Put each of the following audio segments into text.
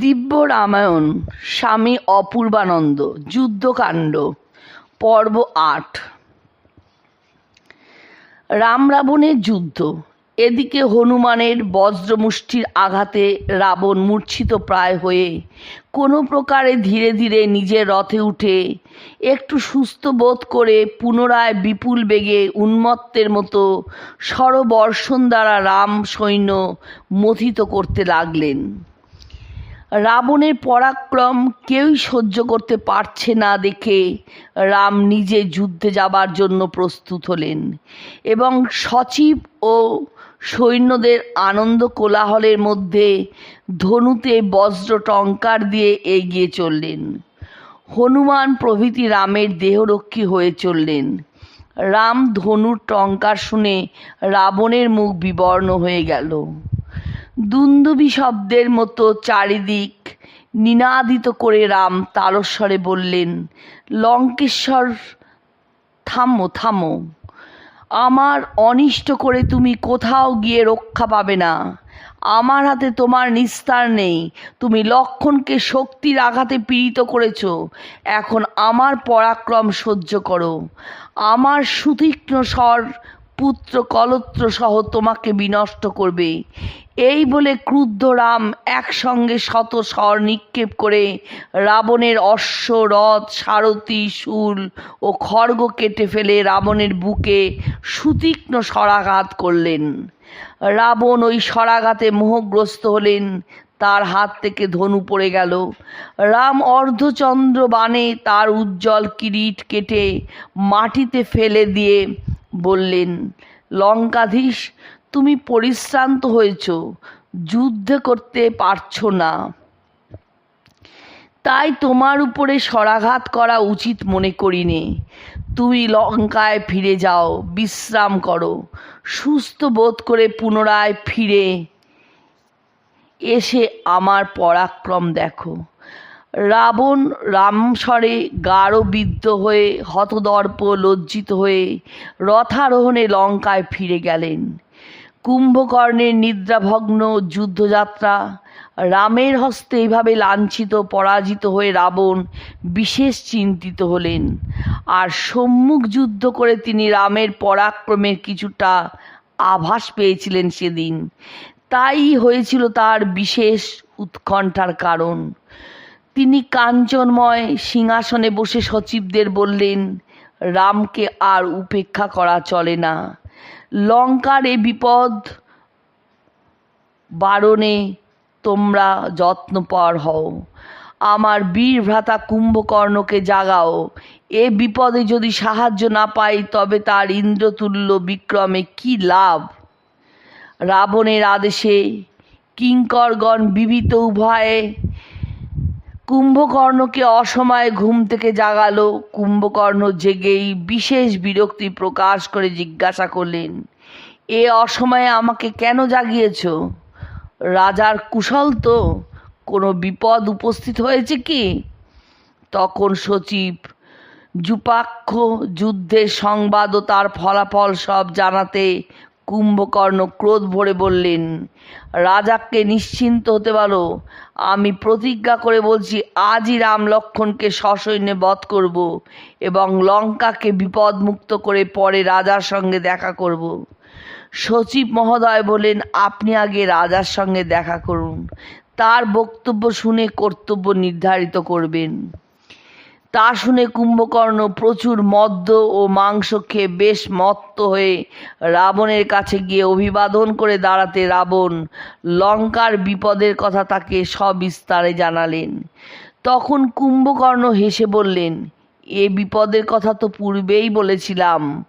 দিব্য রামায়ণ, স্বামী অপূর্বানন্দ, যুদ্ধকাণ্ড, পর্ব আট। রাম রাবণের যুদ্ধ, এদিকে হনুমানের বজ্রমুষ্টির আঘাতে রাবণ মূর্ছিত প্রায় হয়ে কোনো প্রকারে ধীরে ধীরে নিজের রথে উঠে একটু সুস্থ বোধ করে পুনরায় বিপুল বেগে উন্মত্তের মতো স্বরবর্ষণ দ্বারা রাম সৈন্য মথিত করতে লাগলেন। রাবণের পরাক্রম কেউই সহ্য করতে পারছে না দেখে রাম নিজে যুদ্ধে যাবার জন্য প্রস্তুত হলেন এবং সচিব ও সৈন্যদের আনন্দ কোলাহলের মধ্যে ধনুতে বজ্র টঙ্কার দিয়ে এগিয়ে চললেন। হনুমান প্রভৃতি রামের দেহরক্ষী হয়ে চললেন। রাম ধনুর টঙ্কার শুনে রাবণের মুখ বিবর্ণ হয়ে গেল। দুন্দুবি শব্দের মতো চারিদিক নিনাদিত করে রাম তারস্বরে বললেন, লঙ্কেশ্বর, থামো থামো। আমার অনিষ্ট করে তুমি কোথাও গিয়ে রক্ষা পাবে না। আমার হাতে তোমার নিস্তার নেই। তুমি লক্ষণকে শক্তির আঘাতে পীড়িত করেছ। এখন আমার পরাক্রম সহ্য করো। আমার সুতীক্ষ্ণ স্বর, পুত্র কলত্র সহ তোমাকে বিনষ্ট করবে। এই বলে ক্রুদ্ধ রাম একসঙ্গে শত স্বর নিক্ষেপ করে রাবণের অশ্ব, রথ, সারথি, শূল ও খড়গ কেটে ফেলে রাবণের বুকে সুতীক্ষ্ণ স্বরাঘাত করলেন। রাবণ ওই স্বরাঘাতে মোহগ্রস্ত হলেন, তার হাত থেকে ধনু পড়ে গেল। রাম অর্ধচন্দ্র বাণে তার উজ্জ্বল কিরিট কেটে মাটিতে ফেলে দিয়ে বললেন, লঙ্কাধীশ তুমি পরিশ্রান্ত হয়েছ, যুদ্ধ করতে পারছ না। তাই তোমার উপরে সরাঘাত করা উচিত মনে করিনে। তুমি লঙ্কায় ফিরে যাও, বিশ্রাম করো, সুস্থ বোধ করে পুনরায় ফিরে এসে আমার পরাক্রম দেখো। রাবণ রামস্বরে গাঢ়বিদ্ধ হয়ে, হতদর্প লজ্জিত হয়ে রথারোহণে লঙ্কায় ফিরে গেলেন। কুম্ভকর্ণের নিদ্রাভগ্ন যুদ্ধযাত্রা, রামের হস্তে এইভাবে লাঞ্ছিত, পরাজিত হয়ে রাবণ বিশেষ চিন্তিত হলেন। আর সম্মুখ যুদ্ধ করে তিনি রামের পরাক্রমের কিছুটা আভাস পেয়েছিলেন সেদিন। তাই হয়েছিল তার বিশেষ উৎকণ্ঠার কারণ। তিনি কাঞ্চনময় সিংহাসনে বসে সচিবদের বললেন, রামকে আর উপেক্ষা করা চলে না। লঙ্কার এ বিপদ, বারণে তোমরা যত্নপর হও। আমার বীর ভ্রাতা কুম্ভকর্ণকে জাগাও। এ বিপদে যদি সাহায্য না পাই, তবে তার ইন্দ্রতুল্য বিক্রমে কি লাভ? রাবণের আদেশে কিঙ্করগণ বিবিত উভয়ে কুম্ভকর্ণকে অসময়ে ঘুম থেকে জাগালো। কুম্ভকর্ণ জেগেই বিশেষ বিরক্তি প্রকাশ করে জিজ্ঞাসা করলেন, এ অসময়ে আমাকে কেন জাগিয়েছ? রাজার কুশল তো। কোনো বিপদ উপস্থিত হয়েছে কি? তখন সচিব, জুপাক্ষ যুদ্ধের সংবাদ ও তার ফলাফল সব জানাতে কুম্ভকর্ণ ক্রোধ ভরে বললেন, রাজাকে নিশ্চিন্ত হতে বলো আমি প্রতিজ্ঞা করে বলছি, আজই রাম লক্ষণকে সসৈন্যে বধ করব এবং লঙ্কাকে বিপদমুক্ত করে পরে রাজার সঙ্গে দেখা করব। সচিব মহোদয় বলেন আপনি আগে রাজার সঙ্গে দেখা করুন। তার বক্তব্য শুনে কর্তব্য নির্ধারিত করবেন। তা শুনে কুম্ভকর্ণ প্রচুর মদ্য ও মাংস খেয়ে বেশ মত্ত হয়ে রাবণের কাছে গিয়ে অভিবাদন করে দাঁড়াতে রাবণ লঙ্কার বিপদের কথা তাকে সবিস্তারে জানালেন। তখন কুম্ভকর্ণ হেসে বললেন, এ বিপদের কথা তো পূর্বেই বলেছিলাম।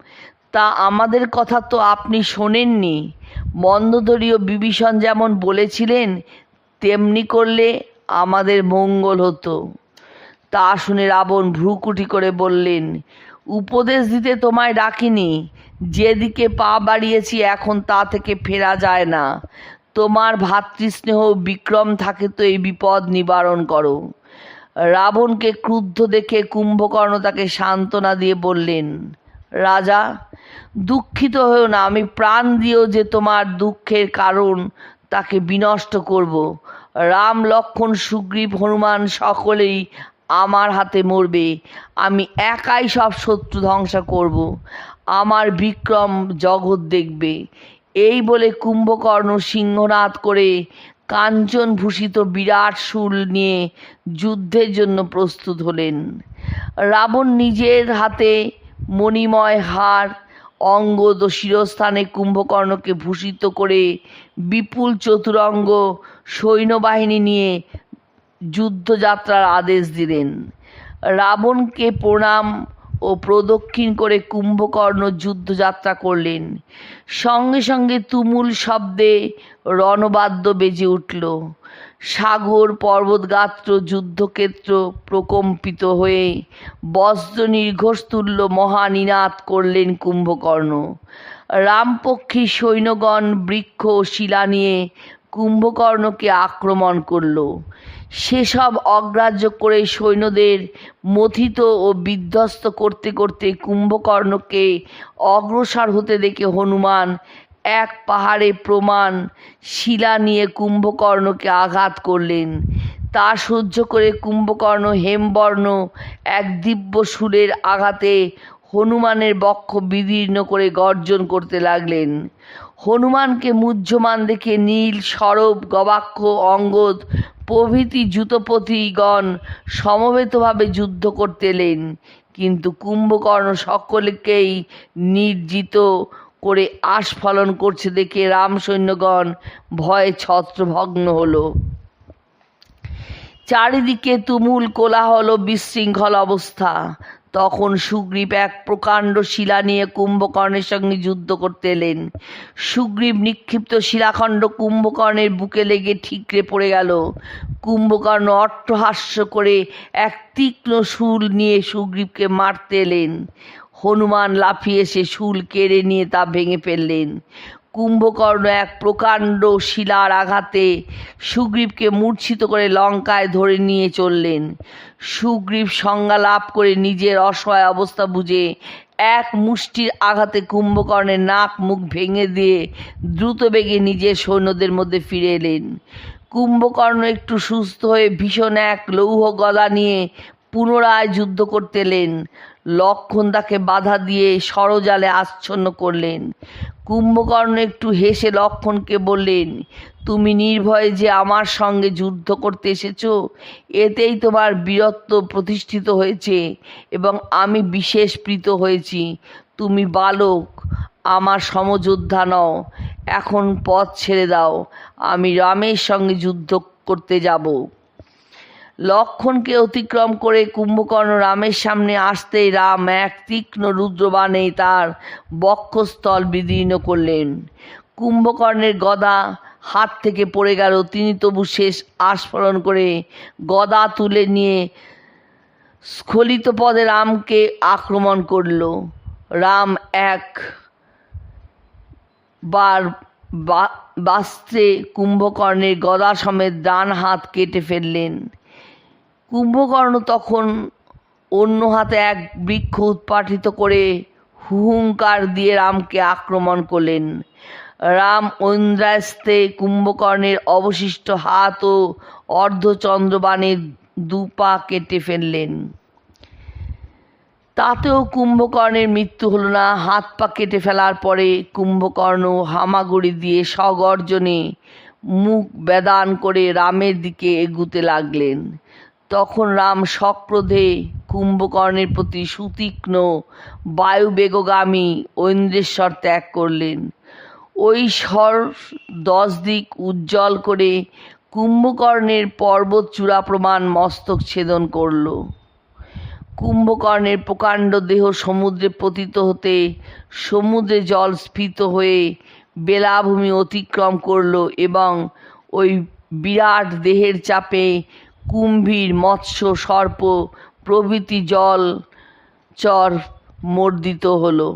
তা আমাদের কথা তো আপনি শোনেননি। মন্দধরীয় বিভীষণ যেমন বলেছিলেন, তেমনি করলে আমাদের মঙ্গল হতো। তা শুনে রাবণ ভ্রুকুটি করে বললেন, উপদেশ দিতে তোমায় ডাকিনি। যেদিকে পা বাড়িয়েছি এখন তা থেকে ফেরা যায় না। তোমার ভাতৃস্নেহ বিক্রম থাকে তো এই বিপদ নিবারণ করো। রাবণকে ক্রুদ্ধ দেখে কুম্ভকর্ণ তাকে সান্ত্বনা দিয়ে বললেন, রাজা, দুঃখিত হয়েও না, আমি প্রাণ দিয়েও যে তোমার দুঃখের কারণ তাকে বিনষ্ট করব। রাম লক্ষ্মণ সুগ্রীব, হনুমান সকলেই আমার হাতে মরবে। আমি একাই সব শত্রু ধ্বংস করব। আমার বিক্রম জগৎ দেখবে। এই বলে কুম্ভকর্ণ সিংহনাদ করে কাঞ্চন ভূষিত বিরাট শুল নিয়ে যুদ্ধের জন্য প্রস্তুত হলেন। রাবণ নিজের হাতে মণিময় হার অঙ্গদ ও শিরস্থানে কুম্ভকর্ণকে ভূষিত করে বিপুল চতুরঙ্গ সৈন্যবাহিনী নিয়ে যুদ্ধযাত্রার আদেশ দিলেন। রাবণকে প্রণাম ও প্রদক্ষিণ করে কুম্ভকর্ণ যুদ্ধযাত্রা করলেন। সঙ্গে সঙ্গে তুমুল শব্দে রণবাদ্য বেজে উঠল। সাগর পর্বতগাত্র যুদ্ধক্ষেত্র প্রকম্পিত হয়ে বজ্র নির্ঘোষতুল্য মহানিনাদ করলেন কুম্ভকর্ণ। রামপক্ষী সৈন্যগণ বৃক্ষ ও শিলা নিয়ে কুম্ভকর্ণকে আক্রমণ করল। সেসব অগ্রাহ্য করে সৈন্যদের মথিত ও বিধ্বস্ত করতে করতে কুম্ভকর্ণকে অগ্রসর হতে দেখে হনুমান এক পাহাড়ে প্রমাণ শিলা নিয়ে কুম্ভকর্ণকে আঘাত করলেন। তা সহ্য করে কুম্ভকর্ণ হেমবর্ণ এক দিব্য সুরের আঘাতে হনুমানের বক্ষ বিদীর্ণ করে গর্জন করতে লাগলেন। হনুমানকে মুহ্যমান দেখে নীল সরব, গবাক্ষ, অঙ্গদ প্রভৃতি যুতপতিগণ সমবেতভাবে যুদ্ধ করতে এলেন। কিন্তু কুম্ভকর্ণ সকলকেই নির্জিত করে আস্ফলন করছে দেখে রাম সৈন্যগণ ভয়ে ছত্রভগ্ন হল। চারিদিকে তুমুল কোলাহল বিশৃঙ্খল অবস্থা। তখন সুগ্রীব এক প্রকাণ্ড শিলা নিয়ে কুম্ভকর্ণের সঙ্গে যুদ্ধ করতে এলেন। সুগ্রীব নিক্ষিপ্ত শিলাখণ্ড কুম্ভকর্ণের বুকে লেগে ঠিকরে পড়ে গেল। কুম্ভকর্ণ অট্টহাস্য করে এক তীক্ষ্ণ শুল নিয়ে সুগ্রীবকে মারতে এলেন। হনুমান লাফিয়ে এসে শুল কেড়ে নিয়ে তা ভেঙে ফেললেন। কুম্ভকর্ণ এক প্রকাণ্ড শিলার আঘাতে সুগ্রীবকে মূর্ছিত করে লঙ্কায় ধরে নিয়ে চললেন। সুগ্রীব সংজ্ঞা লাভ করে নিজের অসহায় অবস্থা বুঝে এক মুষ্টির আঘাতে কুম্ভকর্ণের নাক মুখ ভেঙে দিয়ে দ্রুত বেগে নিজের সৈন্যদের মধ্যে ফিরে এলেন। কুম্ভকর্ণ একটু সুস্থ হয়ে ভীষণ এক লৌহ গদা নিয়ে পুনরায় যুদ্ধ করতে এলেন। লক্ষণ তাকে বাধা দিয়ে সরজালে আচ্ছন্ন করলেন। কুম্ভকর্ণ একটু হেসে লক্ষণকে বললেন, তুমি নির্ভয়ে যে আমার সঙ্গে যুদ্ধ করতে এসেছ, এতেই তোমার বীরত্ব প্রতিষ্ঠিত হয়েছে এবং আমি বিশেষ প্রীত হয়েছি। তুমি বালক, আমার সমযোদ্ধা নও। এখন পথ ছেড়ে দাও। আমি রামের সঙ্গে যুদ্ধ করতে যাব। লক্ষণকে অতিক্রম করে কুম্ভকর্ণ রামের সামনে আসতেই রাম এক তীক্ষ্ণ রুদ্রবাণে তার বক্ষস্থল বিদীর্ণ করলেন। কুম্ভকর্ণের গদা হাত থেকে পড়ে গেল। তিনি তবু শেষ আস্ফলন করে গদা তুলে নিয়ে স্খলিত পদে রামকে আক্রমণ করল। রাম এক বার বাস্ত্রে কুম্ভকর্ণের গদা সমেত ডান হাত কেটে ফেললেন। কুম্ভকর্ণ তখন অন্য হাতে এক বৃক্ষ উৎপাটিত করে হুহুঙ্কার দিয়ে রামকে আক্রমণ করলেন। রাম ঐন্দ্রাস্তে কুম্ভকর্ণের অবশিষ্ট হাত ও অর্ধচন্দ্রবাণের দুপা কেটে ফেললেন। তাতেও কুম্ভকর্ণের মৃত্যু হলো না। হাত পা কেটে ফেলার পরে কুম্ভকর্ণ হামাগুড়ি দিয়ে সগর্জনে মুখ বেদান করে রামের দিকে এগুতে লাগলেন। তখন রাম সক্রোধে কুম্ভকর্ণের প্রতি সুতীক্ষ্ণ, বায়ুবেগগামী ঐন্দ্রেশ্বর ত্যাগ করলেন। ওই স্বর দশ দিক উজ্জ্বল করে কুম্ভকর্ণের পর্বত চূড়া প্রমাণ মস্তক ছেদন করল। কুম্ভকর্ণের প্রকাণ্ড দেহ সমুদ্রে পতিত হতে সমুদ্রে জল স্ফীত হয়ে বেলাভূমি অতিক্রম করল এবং ওই বিরাট দেহের চাপে কুম্ভীর মৎস্য সর্প প্রভৃতি জল চর মর্দিত হলো।